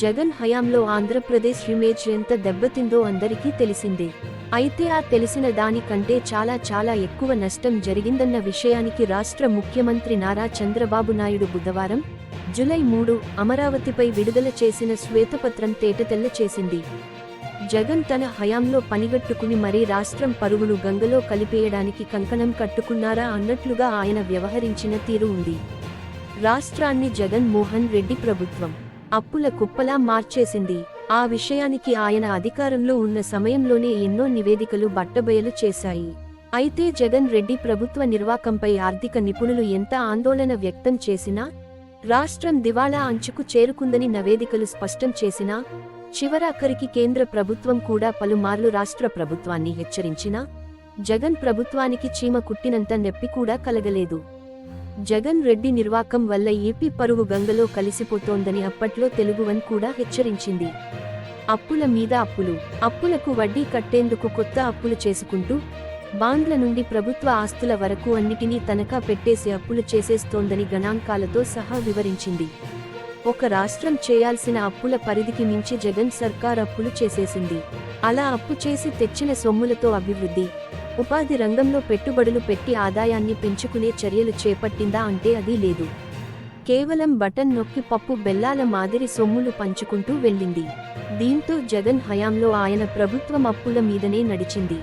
జగన్ హయాంలో ఆంధ్రప్రదేశ్ ఇమేజ్ ఎంత దెబ్బతిందో అందరికీ తెలిసిందే. అయితే ఆ తెలిసిన దానికంటే చాలా చాలా ఎక్కువ నష్టం జరిగిందన్న విషయానికి రాష్ట్ర ముఖ్యమంత్రి నారా చంద్రబాబు నాయుడు బుధవారం జులై మూడు అమరావతిపై విడుదల చేసిన శ్వేతపత్రం తేటతెల్ల చేసింది. జగన్ తన హయాంలో పనిగట్టుకుని మరీ రాష్ట్రం పరుగులు గంగలో కలిపేయడానికి కంకణం కట్టుకున్నారా అన్నట్లుగా ఆయన వ్యవహరించిన తీరు ఉంది. రాష్ట్రాన్ని జగన్ మోహన్ రెడ్డి ప్రభుత్వం అప్పుల కుప్పలా మార్చేసింది. ఆ విషయానికి ఆయన అధికారంలో ఉన్న సమయంలోనే ఎన్నో నివేదికలు బట్టబయలు చేశాయి. అయితే జగన్ రెడ్డి ప్రభుత్వ నిర్వాకంపై ఆర్థిక నిపుణులు ఎంత ఆందోళన వ్యక్తం చేసినా రాష్ట్రం దివాళా అంచుకు చేరుకుందని నివేదికలు స్పష్టం చేసినా చివరాఖరికి కేంద్ర ప్రభుత్వం కూడా పలుమార్లు రాష్ట్ర ప్రభుత్వాన్ని హెచ్చరించినా జగన్ ప్రభుత్వానికి చీమ కుట్టినంత నొప్పి కూడా కలగలేదు. జగన్ రెడ్డి నిర్వాకం వల్ల ఏపీ పరువు గంగలో కలిసిపోతోందని అప్పట్లో తెలుగువన్ కూడా హెచ్చరించింది. అప్పుల మీద అప్పులు అప్పులకు వడ్డీ కట్టేందుకు కొత్త అప్పులు చేసుకుంటూ బాండ్ల నుండి ప్రభుత్వ ఆస్తుల వరకు అన్నిటినీ తనఖా పెట్టేసి అప్పులు చేసేస్తోందని గణాంకాలతో సహా వివరించింది. ఒక రాష్ట్రం చేయాల్సిన అప్పుల పరిధికి మించి జగన్ సర్కార్ అప్పులు చేసేసింది. అలా అప్పు చేసి తెచ్చిన సొమ్ములతో అభివృద్ధి ఉపాధి రంగంలో పెట్టుబడులు పెట్టి ఆదాయాన్ని పెంచుకునే చర్యలు చేపట్టిందా అంటే అది లేదు. కేవలం బటన్ నొక్కి పప్పు బెల్లాల మాదిరి సొమ్ములు పంచుకుంటూ వెళ్ళింది. దీంతో జగన్ హయాంలో ఆయన ప్రభుత్వం అప్పుల మీదనే నడిచింది.